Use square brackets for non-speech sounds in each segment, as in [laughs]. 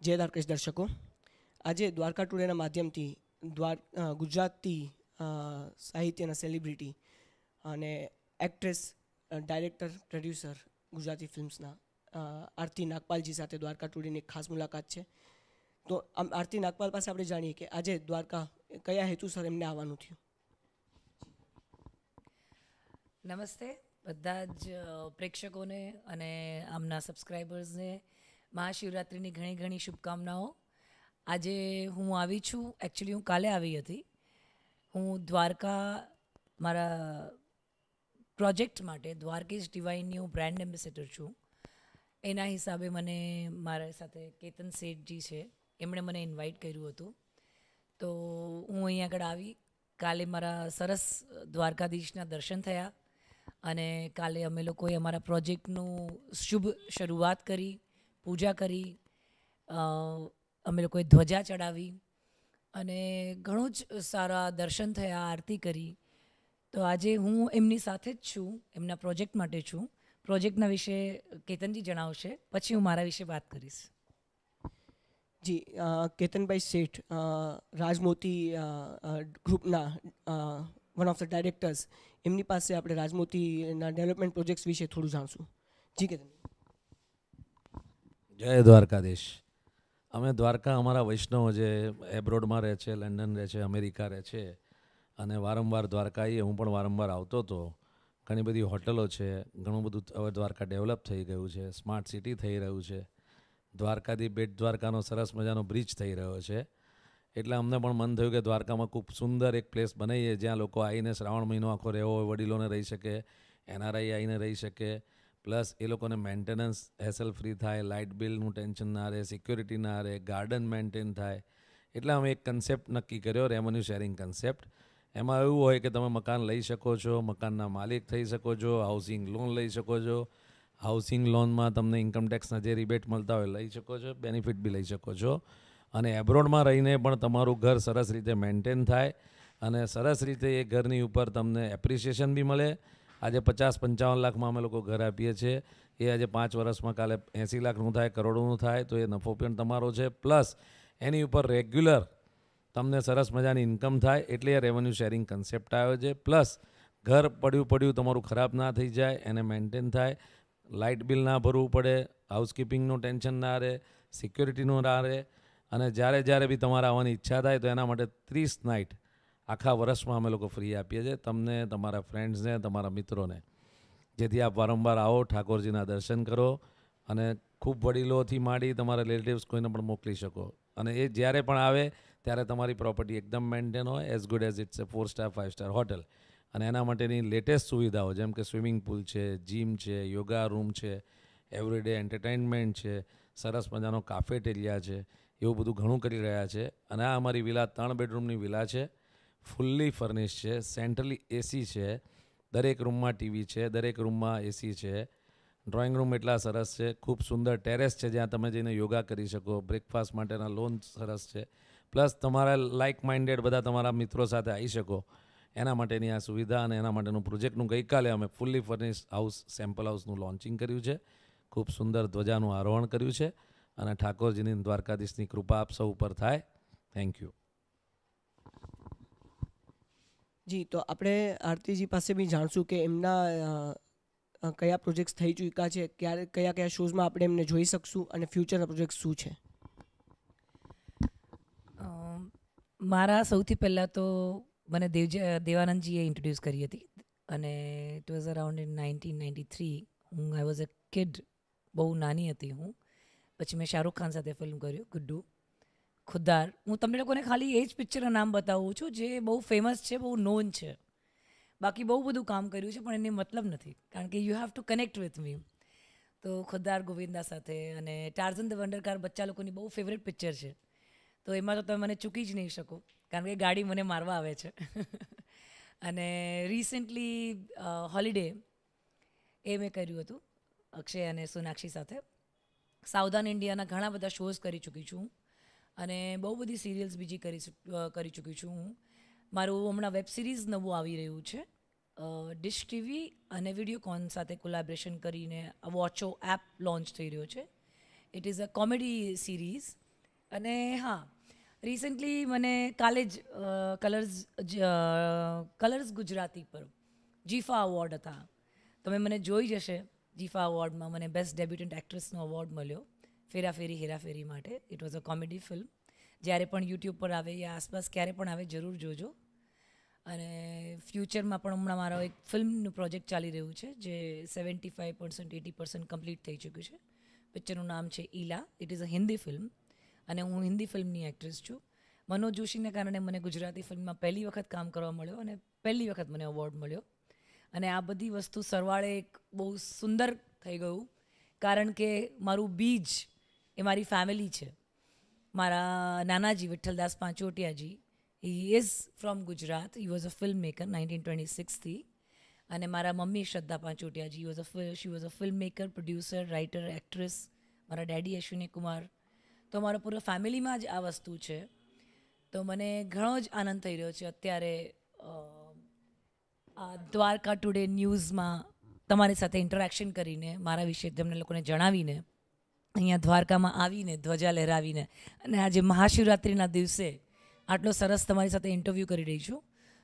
જય દ્વારકેશ દર્શકો. આજે દ્વારકા ટુડેના માધ્યમથી દ્વાર ગુજરાતી સાહિત્યના સેલિબ્રિટી અને એક્ટ્રેસ ડાયરેક્ટર પ્રોડ્યુસર ગુજરાતી ફિલ્મ્સના આરતી નાગપાલજી સાથે દ્વારકા ટુડેની ખાસ મુલાકાત છે. તો આમ આરતી નાગપાલ પાસે આપણે જાણીએ કે આજે દ્વારકા કયા હેતુસર એમને આવવાનું થયું? નમસ્તે. બધા જ પ્રેક્ષકોને અને આમના સબસ્ક્રાઈબર્સને મહાશિવરાત્રિની ઘણી ઘણી શુભકામનાઓ. આજે હું આવી છું. એકચ્યુઅલી હું કાલે આવી હતી. હું દ્વારકા મારા પ્રોજેક્ટ માટે દ્વારકેશ ડિવાઇનની હું બ્રાન્ડ એમ્બેસેડર છું. એના હિસાબે મને મારા સાથે કેતન શેઠજી છે. એમણે મને ઇન્વાઇટ કર્યું હતું. તો હું અહીં આગળ આવી. કાલે મારા સરસ દ્વારકાધીશના દર્શન થયા અને કાલે અમે લોકોએ અમારા પ્રોજેક્ટનું શુભ શરૂઆત કરી. પૂજા કરી અમે લોકોએ ધ્વજા ચડાવી અને ઘણું જ સારા દર્શન થયા, આરતી કરી. તો આજે હું એમની સાથે જ છું, એમના પ્રોજેક્ટ માટે છું. પ્રોજેક્ટના વિશે કેતનજી જણાવશે, પછી હું મારા વિશે વાત કરીશ. જી કેતનભાઈ શેઠ રાજમોતી ગ્રુપના વન ઓફ ધ ડાયરેક્ટર્સ એમની પાસે આપણે રાજમોતીના ડેવલપમેન્ટ પ્રોજેક્ટ્સ વિશે થોડું જાણશું. જી કેતન જય દ્વારકાધીશ. અમે દ્વારકા અમારા વૈષ્ણવ જે એબ્રોડમાં રહે છે, લંડન રહે છે, અમેરિકા રહે છે, અને વારંવાર દ્વારકાએ હું પણ વારંવાર આવતો હતો. ઘણી બધી હોટલો છે, ઘણું બધું હવે દ્વારકા ડેવલપ થઈ ગયું છે, સ્માર્ટ સિટી થઈ રહ્યું છે. દ્વારકાથી બેટ દ્વારકાનો સરસ મજાનો બ્રિજ થઈ રહ્યો છે. એટલે અમને પણ મન થયું કે દ્વારકામાં ખૂબ સુંદર એક પ્લેસ બનાવીએ, જ્યાં લોકો આવીને શ્રાવણ મહિનો આખો રહેવો હોય, વડીલોને રહી શકે એનઆરઆઈ આવીને રહી શકે પ્લસ એ લોકોને મેન્ટેનન્સ હેસલ ફ્રી થાય, લાઇટ બિલનું ટેન્શન ના રહે, સિક્યોરિટી ના રહે, ગાર્ડન મેન્ટેન થાય. એટલે અમે એક કન્સેપ્ટ નક્કી કર્યો રેવન્યુ શેરિંગ કન્સેપ્ટ એમાં એવું હોય કે તમે મકાન લઈ શકો છો, મકાનના માલિક થઈ શકો છો હાઉસિંગ લોન લઈ શકો છો. હાઉસિંગ લોનમાં તમને ઇન્કમટેક્સના જે રિબેટ મળતા હોય લઈ શકો છો બેનિફિટ બી લઈ શકો છો. અને એબ્રોડમાં રહીને પણ તમારું ઘર સરસ રીતે મેન્ટેન થાય અને સરસ રીતે એ ઘરની ઉપર તમને એપ્રિસિએશન બી મળે આજે પચાસ પંચાવન લાખમાં અમે લોકો ઘર આપીએ છીએ. એ આજે પાંચ વર્ષમાં કાલે એંસી લાખનું થાય, કરોડોનું થાય, તો એ નફો પણ તમારો છે. પ્લસ એની ઉપર રેગ્યુલર તમને સરસ મજાની ઇન્કમ થાય, એટલે એ રેવન્યુ શેરિંગ કન્સેપ્ટ આવ્યો છે. પ્લસ ઘર પડ્યું પડ્યું તમારું ખરાબ ના થઈ જાય, એને મેન્ટેન થાય. લાઇટ બિલ ના ભરવું પડે હાઉસકીપિંગનું ટેન્શન ના રહે સિક્યોરિટીનું ના રહે. અને જ્યારે જ્યારે બી તમારે આવવાની ઈચ્છા થાય, તો એના માટે ત્રીસ નાઇટ આખા વર્ષમાં અમે લોકો ફ્રી આપીએ છીએ. તમને, તમારા ફ્રેન્ડ્સને તમારા મિત્રોને. જેથી આપ વારંવાર આવો, ઠાકોરજીના દર્શન કરો અને ખૂબ વડીલોથી માંડી તમારા રિલેટિવ્સ કોઈને પણ મોકલી શકો. અને એ જ્યારે પણ આવે, ત્યારે તમારી પ્રોપર્ટી એકદમ મેન્ટેન હોય as good as it's a four star five star hotel અને એના માટેની લેટેસ્ટ સુવિધાઓ, જેમ કે સ્વિમિંગ પુલ છે જીમ છે યોગા રૂમ છે એવરીડે એન્ટરટેનમેન્ટ છે, સરસ મજાનો કાફેટેરિયા છે, એવું બધું ઘણું કરી રહ્યા છે. અને આ અમારી વિલા ત્રણ બેડરૂમની વિલા છે. ફૂલ્લી ફર્નિશ છે સેન્ટ્રલી એસી છે, દરેક રૂમમાં ટીવી છે, દરેક રૂમમાં એસી છે. ડ્રોઈંગ રૂમ એટલા સરસ છે, ખૂબ સુંદર ટેરેસ છે જ્યાં તમે જઈને યોગા કરી શકો બ્રેકફાસ્ટ માટેના લોન સરસ છે. પ્લસ તમારા લાઇક માઇન્ડેડ બધા તમારા મિત્રો સાથે આવી શકો. એના માટેની આ સુવિધા અને એના માટેનું પ્રોજેક્ટનું ગઈકાલે અમે ફૂલ્લી ફર્નિશ હાઉસ સેમ્પલ હાઉસનું લોન્ચિંગ કર્યું છે. ખૂબ સુંદર ધ્વજાનું આરોહણ કર્યું છે. અને ઠાકોરજીની દ્વારકાધીશની કૃપા આપ સૌ ઉપર થાય. થેન્ક યુ જી, તો આપણે આરતીજી પાસે બી જાણશું કે એમના કયા પ્રોજેક્ટ્સ થઈ ચૂક્યા છે, ક્યારે, કયા કયા શોઝમાં આપણે એમને જોઈ શકશું અને ફ્યુચરના પ્રોજેક્ટ શું છે? મારા સૌથી પહેલાં તો મને દેવજ, દેવાનંદજીએ ઇન્ટ્રોડ્યુસ કરી હતી અને it was around in nineteen ninety three હું આઈ વોઝ અ કિડ બહુ નાની હતી હું. પછી મેં શાહરૂખ ખાન સાથે ફિલ્મ કર્યું, ગુડ્ડુ. ખુદ્દાર. હું તમને લોકોને ખાલી એ જ પિક્ચરના નામ બતાવું છું જે બહુ ફેમસ છે, બહુ નોન છે. બાકી બહુ બધું કામ કર્યું છે, પણ એને મતલબ નથી. કારણ કે you have to connect with me તો ખુદ્દાર ગોવિંદા સાથે અને ટાર્ઝન ધ વંડરકાર બચ્ચા લોકોની બહુ ફેવરેટ પિક્ચર છે. તો એમાં તો તમે મને ચૂકી જ નહીં શકો, કારણ કે ગાડી મને મારવા આવે છે. [laughs] અને રિસેન્ટલી હોલિડે એ મેં કર્યું હતું, અક્ષય અને સોનાક્ષી સાથે. સાવધાન ઇન્ડિયાના ઘણા બધા શોઝ કરી ચૂકી છું. અને બહુ બધી સિરિયલ્સ બીજી કરી કરી ચૂકી છું હું. મારું હમણાં વેબ સિરીઝ નવું આવી રહ્યું છે. ડિશ ટીવી અને વિડીયોકોન સાથે કોલાબરેશન કરીને વોચો એપ લોન્ચ થઈ રહ્યો છે. It is a comedy series અને હા રિસન્ટલી મને કાલે જ કલર્સ કલર્સ ગુજરાતી પર જીફા અવોર્ડ હતા. તમે મને જોઈ જશે જીફા અવોર્ડમાં મને બેસ્ટ ડેબ્યુટન્ટ એક્ટ્રેસનો અવોર્ડ મળ્યો. ફેરાફેરી, હેરાફેરી માટે. It was a comedy film જ્યારે પણ યુટ્યુબ પર આવે યા આસપાસ ક્યારે પણ આવે, જરૂર જોજો. અને ફ્યુચરમાં પણ હમણાં મારો એક ફિલ્મનું પ્રોજેક્ટ ચાલી રહ્યું છે, જે seventy five percent eighty percent complete થઈ ચૂક્યું છે. પિક્ચરનું નામ છે Ila it is a Hindi film અને હું હિન્દી ફિલ્મની એક્ટ્રેસ છું. મનોજ જોશીને કારણે મને ગુજરાતી ફિલ્મમાં પહેલી વખત કામ કરવા મળ્યો અને પહેલી વખત મને અવોર્ડ મળ્યો. અને આ બધી વસ્તુ સરવાળે એક બહુ સુંદર થઈ ગયું. કારણ કે મારું બીજ એ મારી ફેમિલી છે. મારા Nanaji Vitthaldas Panchotiyaji he is from Gujarat. He was a film maker nineteen twenty સિક્સથી અને મારા mummy Shraddha Panchotiyaji was a she was a film maker producer writer actress મારા ડેડી અશ્વિની કુમાર. તો મારો પૂરા ફેમિલીમાં જ આ વસ્તુ છે. તો મને ઘણો જ આનંદ થઈ રહ્યો છે અત્યારે આ દ્વારકા ટુડે ન્યૂઝમાં તમારી સાથે ઇન્ટરેક્શન કરીને, મારા વિશે તમને લોકોને જણાવીને. અહીંયા દ્વારકામાં આવીને, ધ્વજા લહેરાવીને અને આજે મહાશિવરાત્રિના દિવસે આટલો સરસ તમારી સાથે ઇન્ટરવ્યૂ કરી રહી છું.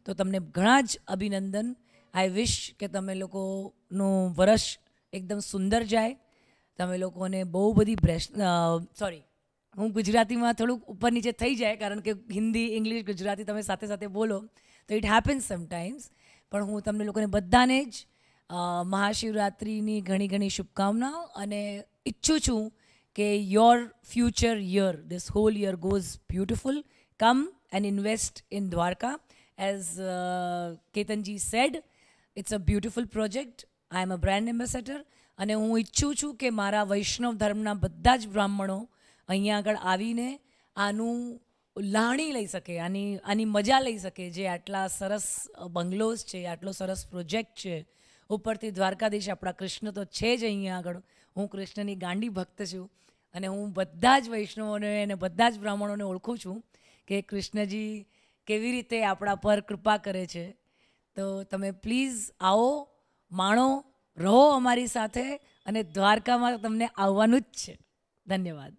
તો તમને ઘણા જ અભિનંદન. આઈ વિશ કે તમે લોકોનું વર્ષ એકદમ સુંદર જાય. તમે લોકોને બહુ બધી બ્રેશ સોરી હું ગુજરાતીમાં થોડુંક ઉપર નીચે થઈ જાય, કારણ કે હિન્દી, ઇંગ્લિશ, ગુજરાતી તમે સાથે સાથે બોલો, તો ઇટ હેપન્સ સમટાઈમ્સ પણ હું તમને લોકોને બધાને જ મહાશિવરાત્રિની ઘણી ઘણી શુભકામનાઓ અને ઈચ્છું છું કે your future year this whole year goes beautiful come and invest in Dwarka as Ketanji said it's a beautiful project I am a brand ambassador અને હું ઈચ્છું છું કે મારા વૈષ્ણવ ધર્મના બધા જ બ્રાહ્મણો અહીંયા આગળ આવીને આનું લાણી લઈ શકે, આની આની મજા લઈ શકે જે આટલા સરસ બંગલોઝ છે, આટલો સરસ પ્રોજેક્ટ છે. ઉપરથી દ્વારકાધીશ આપણા કૃષ્ણ તો છે જ અહીંયા આગળ. હું કૃષ્ણની ગાંડી ભક્ત છું અને હું બધા જ વૈષ્ણવોને અને બધા જ બ્રાહ્મણોને ઓળખું છું કે કૃષ્ણજી કેવી રીતે આપણા પર કૃપા કરે છે. તો તમે પ્લીઝ આવો, માણો, રહો અમારી સાથે અને દ્વારકામાં તમને આવવાનું જ છે. ધન્યવાદ.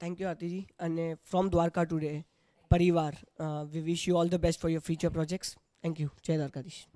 Thank you Aartiji. અને ફ્રોમ દ્વારકા ટુડે પરિવાર we wish you all the best for your future projects thank you જય દ્વારકાધીશ.